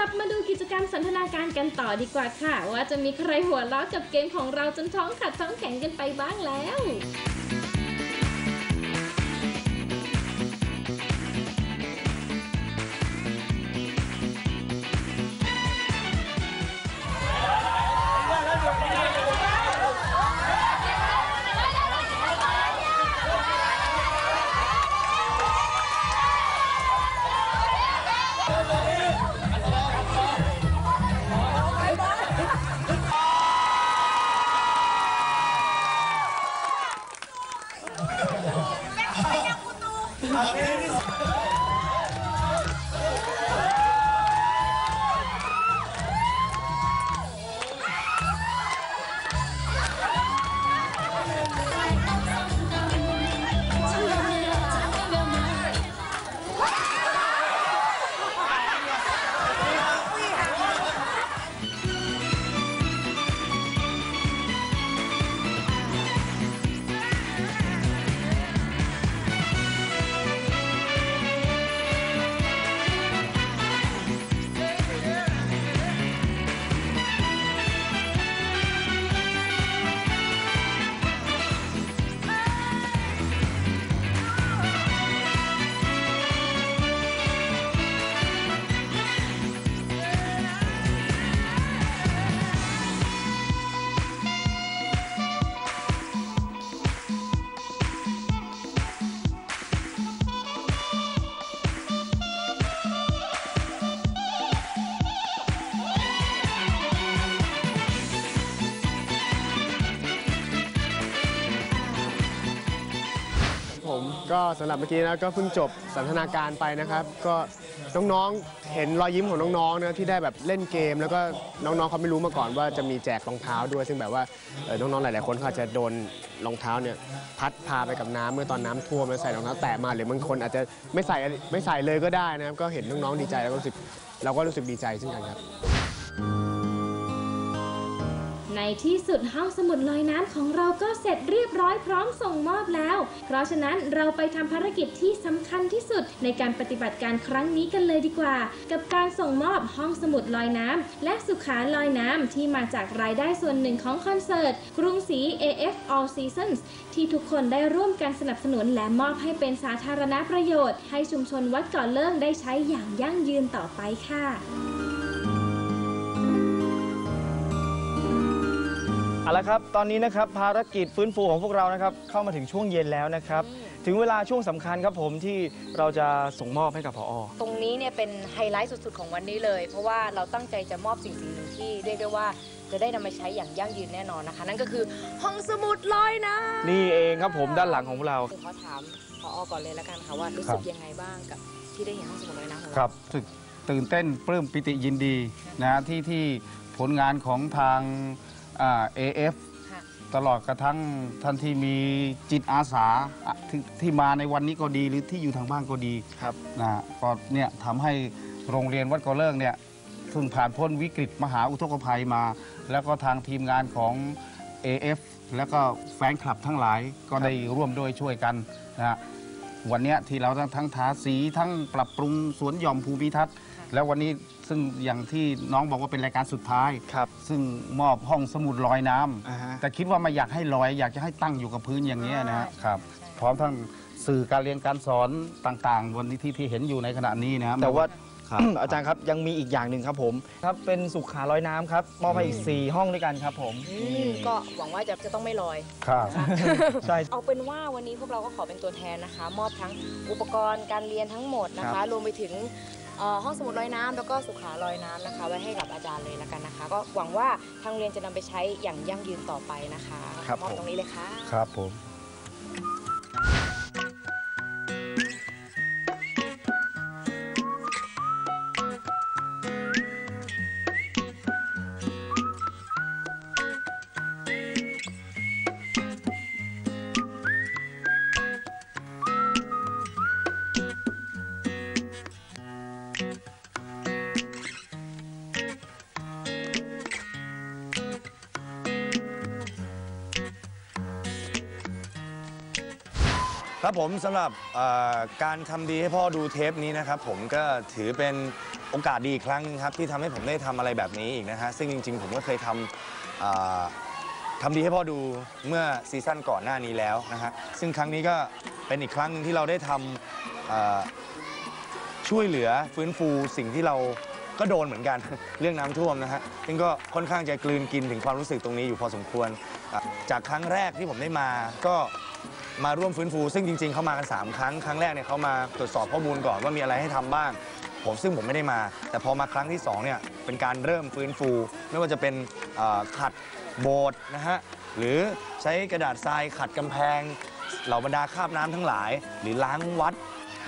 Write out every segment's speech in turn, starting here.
ลับมาดูกิจกรรมสันทนาการกันต่อดีกว่าค่ะ ว่าจะมีใครหัวเราะกับเกมของเราจนท้องขัดท้องแข็งกันไปบ้างแล้ว 何ですか? ก็สำหรับเมื่อกี้นะก็เพิ่งจบสันทนาการไปนะครับ ก็น้องๆเห็นรอยยิ้มของน้องๆนะที่ได้แบบเล่นเกม แล้วก็น้องๆเขาไม่รู้มาก่อนว่าจะมีแจกรองเท้าด้วย ซึ่งแบบว่าน้องๆหลายๆคนเขาอาจจะโดนรองเท้าเนี่ยพัดพาไปกับน้ำเมื่อตอนน้ำท่วมแล้วใส่รองเท้าแตะมาหรือบางคนอาจจะไม่ใส่ไม่ใส่เลยก็ได้นะครับก็เห็นน้องๆดีใจแล้วก็รู้สึกเราก็รู้สึกดีใจเช่นกันครับ ในที่สุดห้องสมุดลอยน้ำของเราก็เสร็จเรียบร้อยพร้อมส่งมอบแล้ว เพราะฉะนั้นเราไปทำภารกิจที่สำคัญที่สุดในการปฏิบัติการครั้งนี้กันเลยดีกว่า กับการส่งมอบห้องสมุดลอยน้ำและสุขาลอยน้ำที่มาจากรายได้ส่วนหนึ่งของคอนเสิร์ตกรุงศรี AF All Seasons ที่ทุกคนได้ร่วมกันสนับสนุนและมอบให้เป็นสาธารณประโยชน์ ให้ชุมชนวัดเก่อเลิ่งได้ใช้อย่างยั่งยืนต่อไปค่ะ เอาละครับตอนนี้นะครับภารกิจฟื้นฟูของพวกเรานะครับเข้ามาถึงช่วงเย็นแล้วนะครับ ถึงเวลาช่วงสำคัญครับผมที่เราจะส่งมอบให้กับพอตรงนี้เนี่ยเป็นไฮไลท์สุดๆ ของวันนี้เลย เพราะว่าเราตั้งใจจะมอบสิ่งสิ่งหนึ่งที่เรียกได้ว่าจะได้นำมาใช้อย่างยั่งยืนแน่นอนนะคะ นั่นก็คือห้องสมุดลอยน้ำนี่เองครับผมด้านหลังของพวกเรา ขอถามพอก่อนเลยแล้วกันค่ะว่ารู้สึกยังไงบ้างกับที่ได้เห็นห้องสมุดลอยน้ำของครัเราบรู้สึกตื่นเต้นปลื้มปิติยินดีนะที่ที่ผลงานของทาง อ่า AF ค่ะตลอดกระทั่งท่านที่มีจิตอาสาอะที่ที่มาในวันนี้ก็ดีหรือที่อยู่ทางบ้านก็ดีครับนะก็เนี่ยทำให้โรงเรียนวัดกอเลิกเนี่ยซึ่งผ่านพ้นวิกฤตมหาอุทกภัยมา แล้วก็ทางทีมงานของ AF แล้วก็แฟนคลับทั้งหลายก็ได้ร่วมด้วยช่วยกันนะฮะ วันเนี้ยที่เราทั้งทั้งทาสีทั้งปรับปรุงสวนหย่อมภูมิทัศน์ แล้ววันนี้ซึ่งอย่างที่น้องบอกว่าเป็นรายการสุดท้ายครับซึ่งมอบห้องสมุดลอยน้ำอ่าฮะแต่คิดว่าไม่อยากให้ลอย อยากจะให้ตั้งอยู่กับพื้นอย่างนี้ยนะฮะครับพร้อมทั้งสื่อการเรียนการสอนต่างๆ วันนี้ที่ที่เห็นอยู่ในขณะนี้นะครับแต่ว่า ครับอาจารย์ครับยังมีอีกอย่างหนึ่งครับผมครับเป็นสุขาลอยน้ำครับมอบให้อีก 4 ห้องด้วยกันครับผมอืมก็หวังว่าจะจะต้องไม่ลอย ครับ ใช่ เอาเป็นว่าวันนี้พวกเราก็ขอเป็นตัวแทนนะคะ มอบทั้งอุปกรณ์การเรียนทั้งหมดนะครัคะบ รวมไปถึงเอ่อห้องสมุดลอยน้ำแล้วก็สุขาลอยน้ำนะคะ ไว้ให้กับอาจารย์เลยละกันนะคะ ก็หวังว่าทางเรียนจะนำไปใช้อย่างยั่งยืนต่อไปนะคะครับมอบผม ตรงนี้เลยค่ะ ครับผม ครับผมสำหรับการทำดีให้พ่อดูเทปนี้นะครับ ผมก็ถือเป็นโอกาสดีอีกครั้งหนึงครับที่ทำให้ผมได้ทำอะไรแบบนี้อีกนะฮะซึ่งจริง ๆ ผมก็เคยทำทำดีให้พ่อดูเมื่อซีซั่นก่อนหน้านี้แล้วนะฮะซึ่งครั้งนี้ก็เป็นอีกครั้งหนึ่งที่เราได้ทำช่วยเหลือฟื้นฟูสิ่งที่เราก็โดนเหมือนกันเรื่องน้ำท่วมนะฮะซึ่งก็ค่อนข้างจะกลืนกินถึงความรู้สึกตรงนี้อยู่พอสมควร จากครั้งแรกที่ผมได้มาก็ มาร่วมฟื้นฟู ซึ่งจริง ๆเขามากัน 3 ครั้ง ครั้งแรกเนี่ยเขามาตรวจสอบข้อมูลก่อนว่ามีอะไรให้ทำบ้าง ผมซึ่งผมไม่ได้มา แต่พอมาครั้งที่2เนี่ยเป็นการเริ่มฟื้นฟู ไม่ว่าจะเป็นขัดโบสถ์นะฮะหรือใช้กระดาษทรายขัดกำแพง เหล่าบรรดาคาบน้ำทั้งหลาย หรือล้างวัด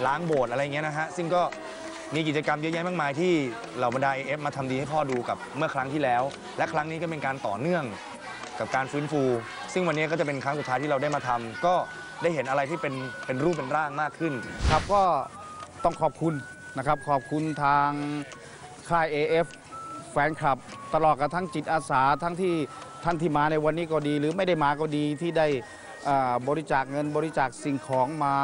ล้างโบสถ์อะไรเงี้ยนะฮะซึ่งก็มีกิจกรรมเยอะแยะมากมายที่เหล่าบรรดา AF มาทำดีให้พ่อดูกับเมื่อครั้งที่แล้ว และครั้งนี้ก็เป็นการต่อเนื่อง กับการฟื้นฟู ซึ่งวันนี้ก็จะเป็นครั้งสุดท้ายที่เราได้มาทำก็ได้เห็นอะไรที่เป็นเป็นรูปเป็นร่างมากขึ้น ครับก็ต้องขอบคุณนะครับขอบคุณทางค่าย AF แฟนคลับ ตลอดกับทั้งจิตอาสาทั้งที่ท่านที่มาในวันนี้ก็ดี หรือไม่ได้มาก็ดีที่ได้บริจาคเงินบริจาคสิ่งของมา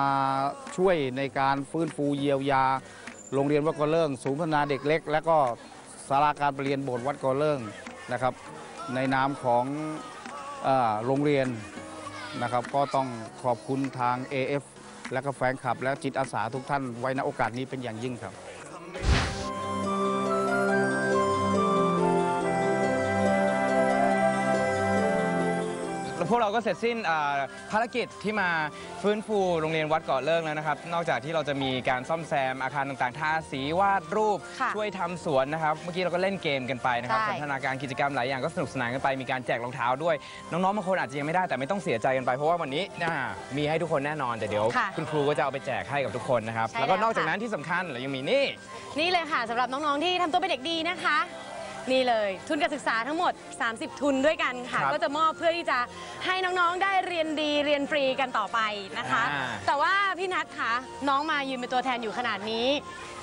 ช่วยในการฟื้นฟูเยียวยา โรงเรียนวัดกอเลิงศูนย์พัฒนาเด็กเล็ก และก็สาราการประเรียนโบสถ์วัดกอเลิงนะครับ ในนามของโรงเรียนนะครับ ก็ต้องขอบคุณทาง AF และก็แฟนคลับ และจิตอาสาทุกท่านไว้ณโอกาสนี้เป็นอย่างยิ่งครับ พวกเราก็เสร็จสิ้นอ่าภารกิจที่มาฟื้นฟูโรงเรียนวัดเกาะเลิกแล้วนะครับ นอกจากที่เราจะมีการซ่อมแซมอาคารต่างๆ ทาสีวาดรูปค่ะช่วยทำสวนนะครับ เมื่อกี้เราก็เล่นเกมกันไปนะครับใช่พัฒนาการกิจกรรมหลายอย่างก็สนุกสนานกันไปมีการแจกรองเท้าด้วย น้องๆบางคนอาจจะยังไม่ได้แต่ไม่ต้องเสียใจกันไปเพราะว่าวันนี้น่ามีให้ทุกคนแน่นอนแต่เดี๋ยวค่ะคุณครูก็จะเอาไปแจกให้กับทุกคนนะครับใช่แล้วก็แล้วนอกจากค่ะนั้นที่สำคัญเรายังมีนี่นี่เลยค่ะสำหรับน้องๆที่ทำตัวเป็นเด็กดีนะคะ นี่เลย ทุนการศึกษาทั้งหมด 30 ทุนด้วยกันค่ะ ครับก็จะมอบเพื่อที่จะให้น้องๆได้เรียนดีเรียนฟรีกันต่อไปนะคะ อ่า แต่ว่าพี่นัทคะน้องมายืนเป็นตัวแทนอยู่ขนาดนี้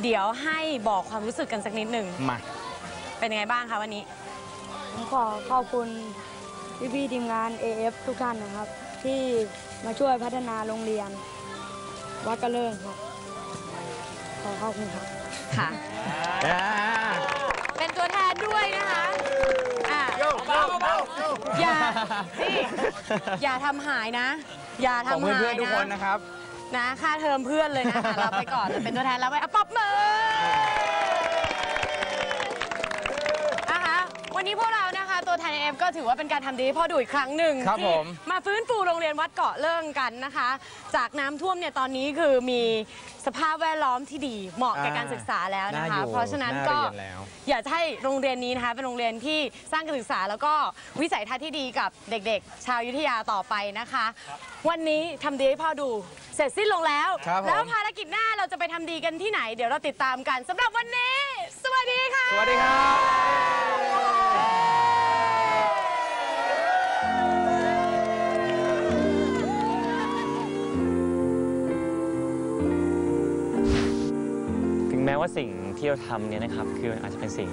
เดี๋ยวให้บอกความรู้สึกกันสักนิดหนึ่งมา เป็นยังไงบ้างคะวันนี้ ผมขอขอบคุณพี่ๆทีมงาน AF ทุกท่านนะครับ ที่มาช่วยพัฒนาโรงเรียน วัดกระเลิงครับ ขอขอบคุณครับ ค่ะ เป็นตัวแทนด้วยนะคะอะอย่านี่อย่าทำหายนะ อย่าของทำหายเพื่อนๆทุกคนนะนะครับ นะค่าเทอมเพื่อนเลยนะคะรับไปก่อนเลยเป็นตัวแทนรับไปอะปรบมือนะคะวันนี้พวกเรานะคะ ตัวแทนเอฟก็ถือว่าเป็นการทำดีให้พ่อดูอีกครั้งหนึ่งครับที่ผมมาฟื้นฟูโรงเรียนวัดเกาะเลิ่งกันนะคะ จากน้ำท่วมเนี่ยตอนนี้คือมีสภาพแวดล้อมที่ดีเหมาะแก่การศึกษาแล้วนะคะน่าอยู่เพราะฉะนั้นน่าก็เรียนแล้วอยากจะให้โรงเรียนนี้นะคะเป็นโรงเรียนที่สร้างการศึกษา แล้วก็วิสัยทัศน์ที่ดีกับเด็กๆ ชาวอยุธยาต่อไปนะคะ วันนี้ทำดีให้พ่อดูเสร็จสิ้นลงแล้วครับผมแล้วภารกิจหน้าเราจะไปทำดีกันที่ไหน เดี๋ยวเราติดตามกันสำหรับวันนี้ สวัสดีค่ะ สวัสดีครับ ม้ว่าสิ่งที่เราทำเนี่ยนะครับคือมันอาจจะเป็นสิ่ง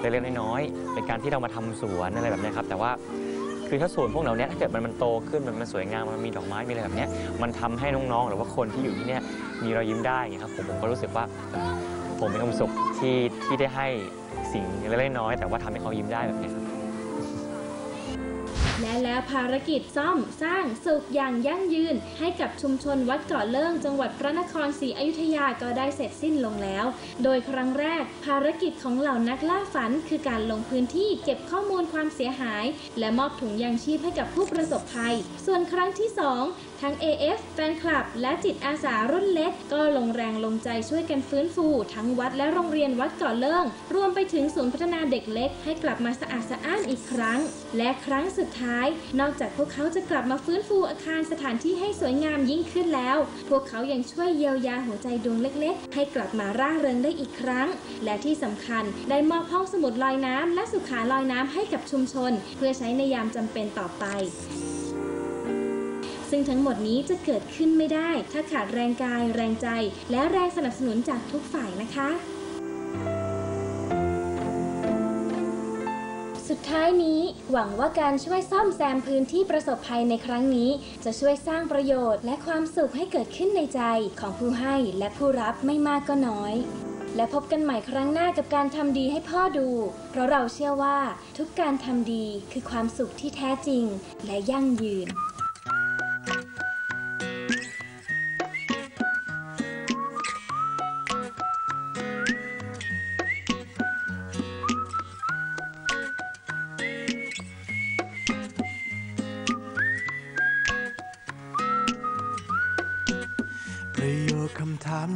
เล็กๆน้อยๆเป็นการที่เรามาทำสวนอะไรแบบนี้ครับแต่ว่าคือถ้าสวนพวกเราเนี้ยถ้าเกิดมันมันโตขึ้นมันมันสวยงามมันมีดอกไม้มีอะไรแบบนี้มันทำให้น้องๆ หรือว่าคนที่อยู่ที่เนี้ยมีรอยยิ้มได้ไงครับผมผมก็รู้สึกว่าผมมีความสุขที่ที่ได้ให้สิ่งเล็กๆน้อยๆแต่ว่าทำให้เขายิ้มได้แบบนี้ และแล้วภารกิจซ่อมสร้างสุขอย่างยั่งยืน ให้กับชุมชนวัดเกาะเลิงจังหวัดพระนครศรีอยุธยาก็ได้เสร็จสิ้นลงแล้ว โดยครั้งแรก ภารกิจของเหล่านักล่าฝัน คือการลงพื้นที่เก็บข้อมูลความเสียหาย และมอบถุงยางชีพให้กับผู้ประสบภัย ส่วนครั้งที่ 2 ทั้ง AF แฟนคลับ และจิตอาสารุ่นเล็ก ก็ลงแรงลงใจช่วยกันฟื้นฟู ทั้งวัดและโรงเรียนวัดเกาะเลิงรวมไปถึงศูนย์พัฒนาเด็กเล็ก ให้กลับมาสะอาดสะอ้านอีกครั้ง และครั้งสุดท้าย นอกจากพวกเขาจะกลับมาฟื้นฟูอาคารสถานที่ให้สวยงามยิ่งขึ้นแล้ว พวกเขายังช่วยเยียวยาหัวใจดวงเล็ก ๆ ให้กลับมาร่าเริงได้อีกครั้ง และที่สำคัญได้มอบห้องสมุดลอยน้ำและสุขาลอยน้ำให้กับชุมชน เพื่อใช้ในยามจำเป็นต่อไป ซึ่งทั้งหมดนี้จะเกิดขึ้นไม่ได้ ถ้าขาดแรงกาย แรงใจ และแรงสนับสนุนจากทุกฝ่ายนะคะ สุดท้ายนี้ หวังว่าการช่วยซ่อมแซมพื้นที่ประสบภัยในครั้งนี้ จะช่วยสร้างประโยชน์และความสุขให้เกิดขึ้นในใจของผู้ให้และผู้รับไม่มากก็น้อยและพบกันใหม่ครั้งหน้ากับการทำดีให้พ่อดู เพราะเราเชื่อว่าทุกการทำดีคือความสุขที่แท้จริงและยั่งยืน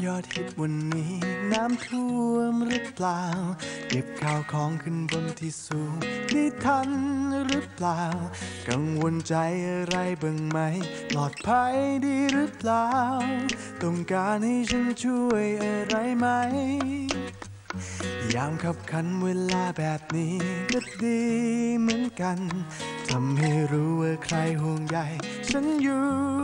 ยอดฮิตวันนี้ น้ำท่วมหรือเปล่า เก็บข้าวของขึ้นบนที่สูงได้ทันหรือเปล่า กังวลใจอะไรบ้างไหมปลอดภัยดีหรือเปล่า ต้องการให้ฉันช่วยอะไรไหม ยามขับขันเวลาแบบนี้ก็ดีเหมือนกัน ทำให้รู้ว่าใครห่วงใยฉันอยู่